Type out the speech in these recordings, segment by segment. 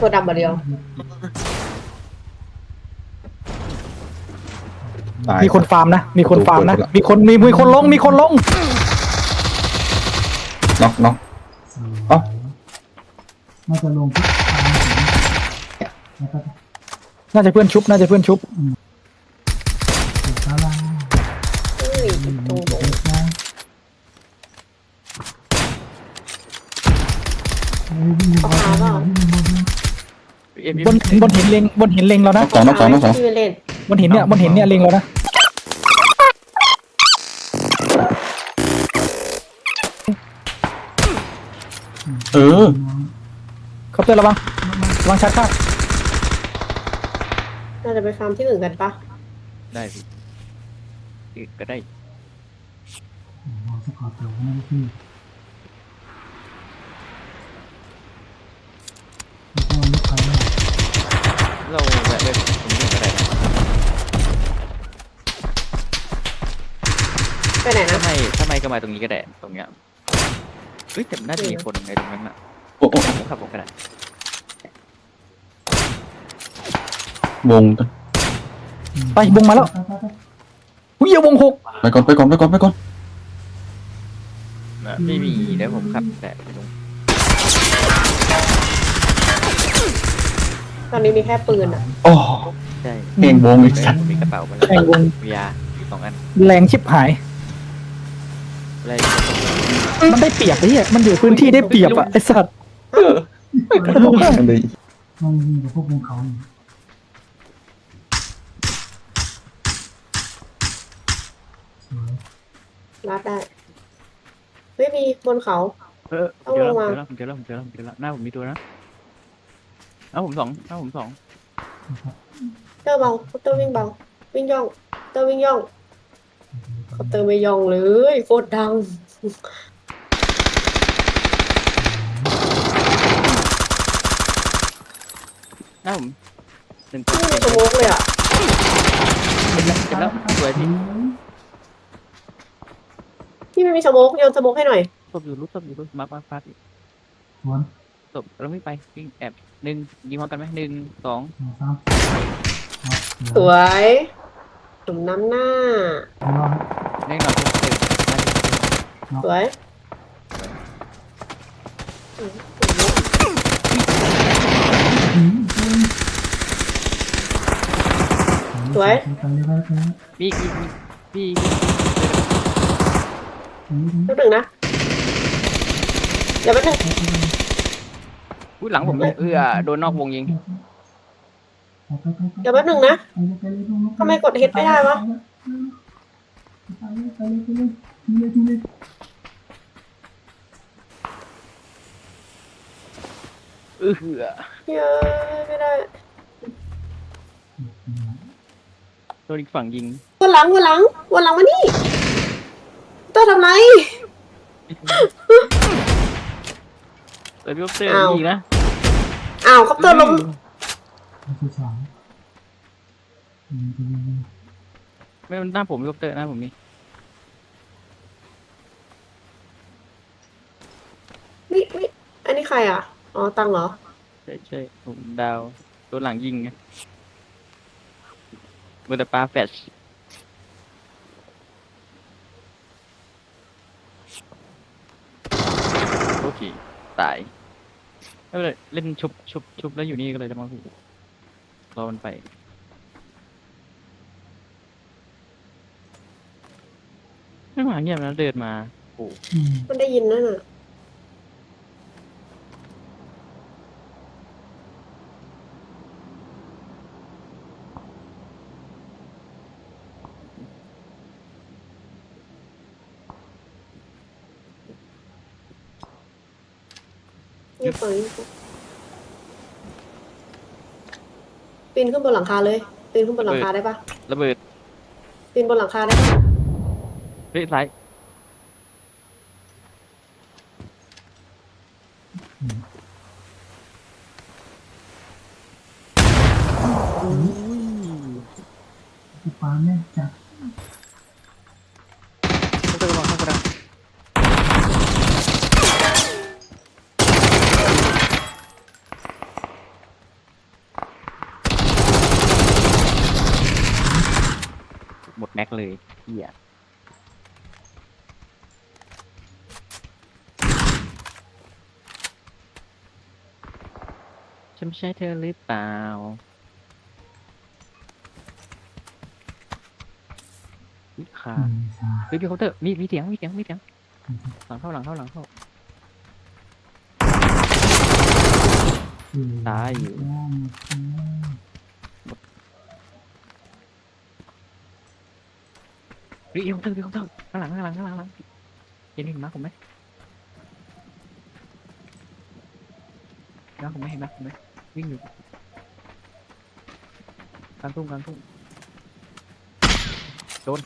ตัวดำมาเดียวตายมีคนฟาร์มนะ มีคนฟาร์มนะดูคนละมีคนมีมีคนลง มีคนลง น็อกน็อกเอ้าน่าจะลงทุกทางแล้วก็น่าจะเพื่อนชุบ น่าจะเพื่อนชุบถูก เอ็มบนบนหินเลงบนหินเลงเรานะ สองน็อกสองน็อกสองที่ไม่เล่นบนหินเนี่ยบนหินเนี่ยเลงเรานะเออ คอปเตอร์ระวังระวังชัดข้างน่าจะไปฟาร์มที่อื่นกันปะได้พี่อีกก็ได้ มองสกอร์ตัวนั่นคือแล้วก็ลูกค้า เราแวะเล่นตรงนี้ก็ได้นะไปไหนนะถ้าไม่ถ้าไม่ก็มาตรงนี้ก็ได้ตรงเนี้ยเฮ้ยแต่น่าจะมีคนในตรงนั้นน่ะโอ้โอ้ผมขับผมก็ได้วงไปวงมาแล้วอุ้ยเหี้ยวงหกไปก่อนไปก่อนไปก่อนไปก่อน ไม่มีเดี๋ยวผมขับแต่ไปตรง ตอนนี้มีแค่ปืนอะอ๋อใช่เองวงอีกแต่สัตว์ผมมีกระเป๋ามาแล้วแข่งวง มียาอยู่สองอันแรงชิบหาย อะไรมันได้เปรียบไอ้เหี้ยมันอยู่พื้นที่ได้เปรียบอะไอ้สัตว์กันเลยมันยิงกับพวกภูเขาอยู่สวยรับได้เฮ้ยมีบนเขา เออต้องเจอระวัแล้วงเจอแล้วผมเจอแล้วผมเจอแล้วผมเจอแล้วหน้าผมมีตัวนะ หน้าผมสองหน้าผมสองนะครับเตอร์เบาเตอร์วิ่งเบาวิ่งย่องเตอร์วิ่งย่องเตอร์ไม่ย่องเลยโคตรดังหน้าผมหนึ่งตัวไม่มีสโมกเลยอะเห็นแล้วเห็นแล้วสวยพี่พี่ไม่มีสโมกโยนสโมกให้หน่อยตบอยู่รู้ตบอยู่รู้มาร์คมาร์คมาร์คสวน ตบเราไม่ไปวิ่งแอบหนึ่งยิงพร้อมกันไหมหนึ่งสองสองสามครับสวยสมน้ำหน้ารอแน่นอนทุกเดือนสวยสวยกันเลยครับพี่พี่พี่นิดหนึ่งนะ เดี๋ยวแป๊บนึง อุ้ยหลังผมเออโดนนอกวงยิง เดี๋ยวแป๊บนึงนะทำไมกดเฮดไม่ได้วะเออเฮ้ยไม่ได้โดนอีกฝั่งยิงวนหลังวนหลังวนหลังมานี่เตอร์ทำไม เปิดวิวเตอร์อ้าวยิงนะอ้าวคอปเตอร์ล้มที่สองไม่มันหน้าผมวิวเตอร์หน้าผมนี่นี่นี่อันนี้ใครอะ อ๋อ ตังเหรอ ใช่ใช่ผมดาวโดนหลังยิงไงมือแต่ปลาแฟชโอเค ตายไม่เป็นไรเล่นชุบชุบชุบแล้วอยู่นี่ก็เลยจะมาพี่รอมันไป ไม่มาเงียบนะเดินมาโอ้มันได้ยินนั่นน่ะ เงียบไปปีนขึ้นบนหลังคาเลยปีนขึ้นบนหลังคาได้ปะระเบิดปีนบนหลังคาได้ปะเฮ้ยซ้าย กูปาแม่จัด เข้าไประวังเข้ากระดัง ห มดแม็กเลยเฮียฉันไม่ใช่เธอหรือเปล่าวิคาอืมใช่เฮ้ยพี่เคาน์เตอร์มีมีเสียงมีเสียงมีเสียง หลังเข้าหลังเข้าหลังเข้าอืมตายอยู่ย่างอืม เฮ้ยพี่เคาน์เตอร์พี่เคาน์เตอร์ข้างหลังข้างหลังข้างหลังข้างหลังเห็นเห็นมาผมไหมนมาผมไหมเห็นมาผมไหมวิ่งอยู่กลางทุ่งกลางทุ่งโดน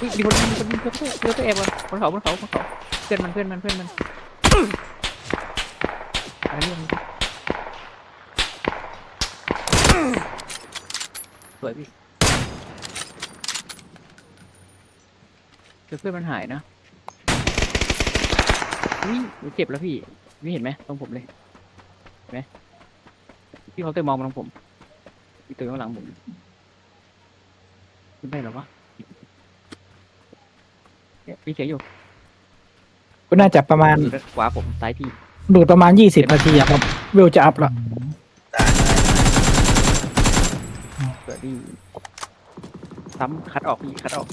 อุ๊ยมีคนมีคนมีคนเพื่อนเพื่อนแอบบนบนเขาบนเขาบนเขาเพื่อนมันเพื่อนมันเพื่อนมันอะไรเนี่ สวยพี่เจอเพื่อนมันหายนะอุ้ยหนูเจ็บแล้วพี่พี่เห็นไหมตรงผมเลยเห็นไหมพี่เขาเตะมองมาตรงผมพี่เตะข้างหลังผมขึ้นได้เหรอวะเนี่ยพี่เสียงอยู่ก็น่าจะประมาณขวาผมซ้ายพี่ดูดประมาณยี่สิบนาทีอะครับ เวลจะอัพละ สวยพี่ซ้ำคัดออกพี่คัดออก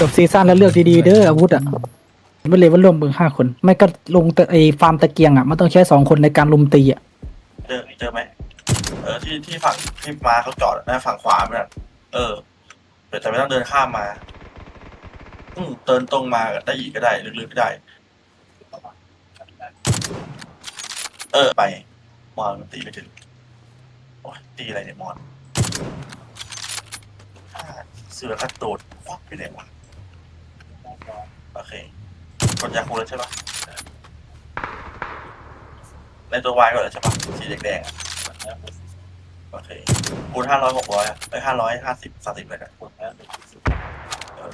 จบซีซั่นแล้วเลือกดีๆเด้ออาวุธอะไม่เลยว่าร่วมมือห้าคน ไม่ก็ลงตะไอฟาร์มตะเกียงอะมันต้องใช้สองคนในการลุมตีอะเจอเจอไหมเออที่ที่ฝั่งที่มาเขาจอดนะฝั่งขวามันอะเออแต่ไม่ต้องเดินข้ามมา อืมเดินตรงมาได้อีกก็ได้ลึกๆก็ได้ เออไป มอนมันตีไปถึงโอ้ยตีอะไรเนี่ยมอนเสือกัดโดดควักไปไหนวะโอเคกดยาคูแล้วใช่ปะในตัววายก็แล้วใช่ปะสีแดงๆโอเคคูณห้าร้อยหกร้อยไปห้าร้อยห้าสิบสามสิบเลยนะเออ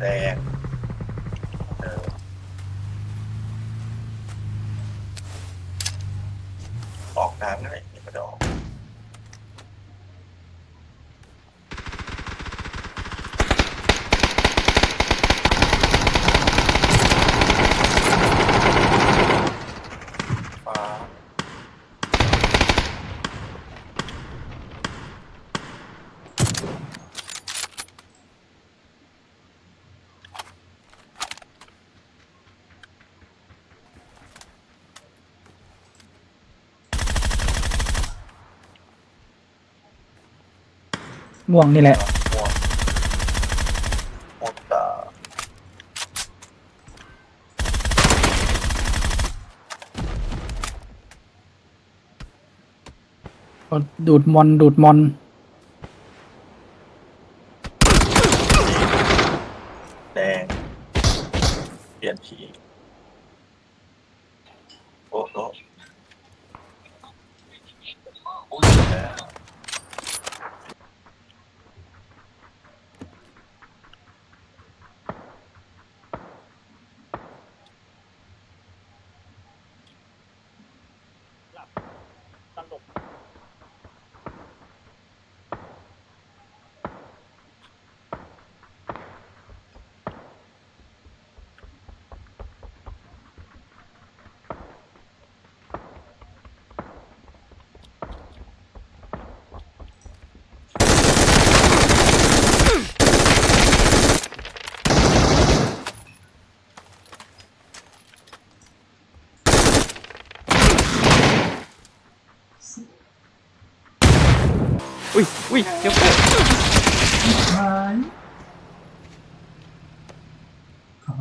แดงเออ ออกน้ำอะไรนี่ก็จะออกฟ้าม่ ม่วงนี่แหละ ม่วงหมดตาดูดมอนดูดมอน แดง เปลี่ยนทีโอ้โหอุ้ยแย่ อุ้ยเดี๋ยวหายเข้าไป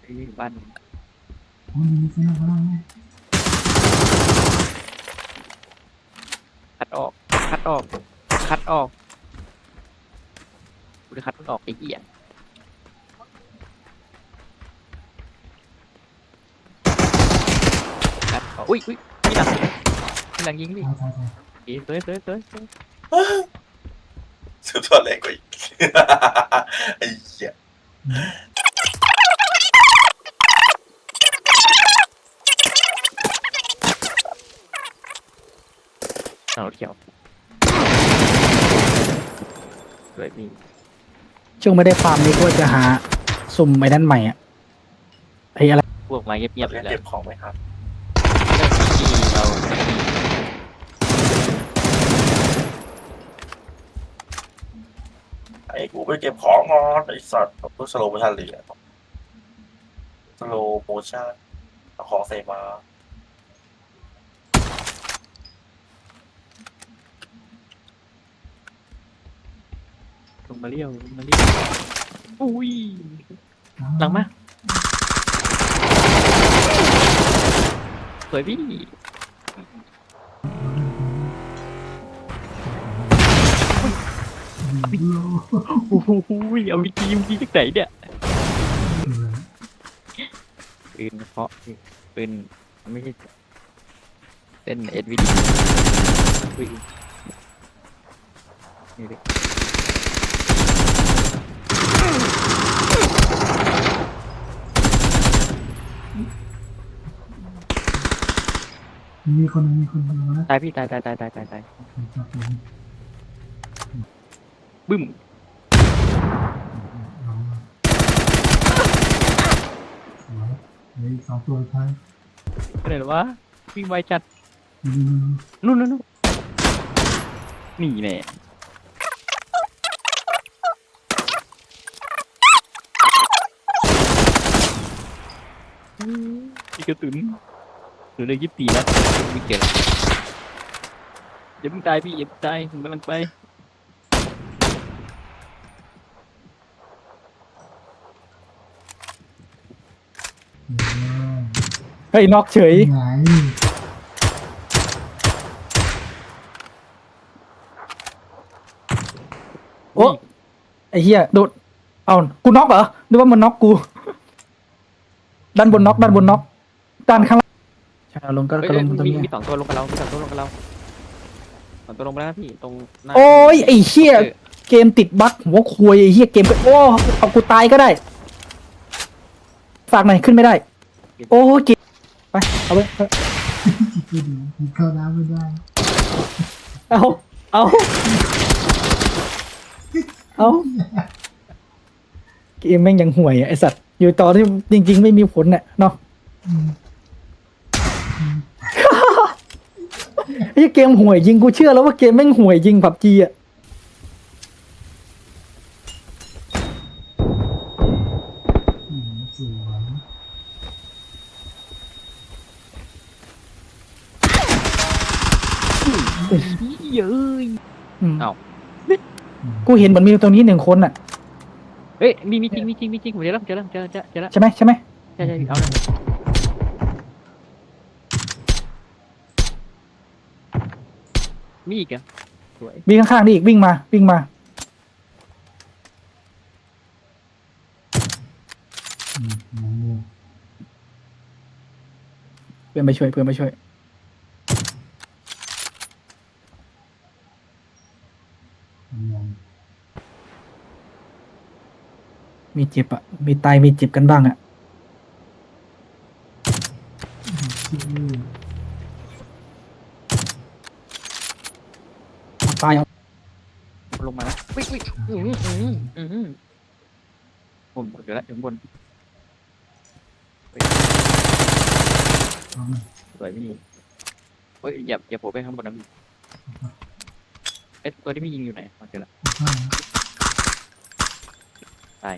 เฮ้บ้านโอ้ยมีเส้นข้างล่างไหมคัดออก คัดออกกูจะคัดมันออกไอ้เหี้ยคัดออกอุ้ยอุ้ยมีหลัง มีหลังยิงดิตายตายตายเอ้ยเต้ยเต้ยเต้ยเต้ยสุดยอดเลยกว่าอีกไอ้เหี้ยเอารถเขียวสวยพี่ช่วงไม่ได้ฟาร์มนี้ก็จะหาสุ่มไอ้นั่นใหม่อะไอ้อะไรพวกมาเงียบๆอยู่แล้วเก็บของไหมครับ ไอ้กูไปเก็บของงอนไอ้สัตว์เพื่อสโลโมชั่นเลยสโลโมชั่นเอาของใส่มาลงมาเลี้ยวลงมาเลี้ยวอุ้ย หลังมาสวยพี่ โลโอ้โหเอาวิธีวิธีจากไหนเนี่ยปืนเพราะปืนไม่ใช่เต้นเอ็ดวีดีอุ้ยนี่ดิมีคนมีคนดูนะตายพี่ตายตายตายตายตายตายจั บึ้มลองมาสวยเหลืออีกสองตัวท้ายไปไหนหรอวะวิ่งไวจัดนู่นนู่นนู่นนี่แน่อีกกระตุนหนูเลยยิบตีแล้วไม่เก่งอย่าเพิ่งตายพี่อย่าเพิ่งตายผมกำลังไป เฮ้ยนอกเฉย ไงโอ้ไอ้เหี้ยโดดเอากูน็อกเหรอนึกว่ามันน็อกกู ด้านบนน็อกด้านบนน็อกด้านข้างล่างใช่เอาลงก็เฮ้ยก็ลงตรงมีนี้มีสองตัวลงกับเรา มีสองตัวลงกับเราสองตัวลงไปแล้วนะพี่ ตรงหน้าโอ้ยไอ้เหี้ย เกมติดบั๊กหัวควยไอ้เหี้ยเกมก็โอ้เอากูตายก็ได้ ฝากหน่อยขึ้นไม่ได้ โอ้เกมไปเอาไปเอาจิตเดียวกินข้าวน้ำไม่ได้เอาเอาเอาเกมแม่งยังห่วยอะไอสัตว์อยู่ต่อที่จริง ๆ ไม่มีผลน่ะเนาะอืมไอ้เกมห่วยจริงกูเชื่อแล้วว่าเกมแม่งห่วยจริงผับจีอะ สวยเย้ยอืมเอ้า กูเห็นมันมีตรงนี้หนึ่งคนอะ เฮ้ย มีมีจริงมีจริงมีจริงผมเจอแล้วเจอแล้วเจอแล้วเจอแล้วเจอแล้วใช่ไหมใช่ไหมใช่ใช่เอาเลยมีอีกเหรอะสวย มีข้างๆนี่อีกวิ่งมา วิ่งมา อืมงงเลย เพื่อนไปช่วยเพื่อนไปช่วยงงมีเจ็บอะมีตายมีเจ็บกันบ้างอะชื่อตายเอาลงมาแล้ววิ่งวิ่งอืมอืมอืมอืมผมเจอแล้วอยู่ข้างบนเอามา สวยพี่เฮ้ยอย่าอย่าโผล่ไปข้างบนนะพี่เอ๊ะตัวที่พี่ยิงอยู่ไหนอ๋อเจอแล้วเอาข้าวนะตาย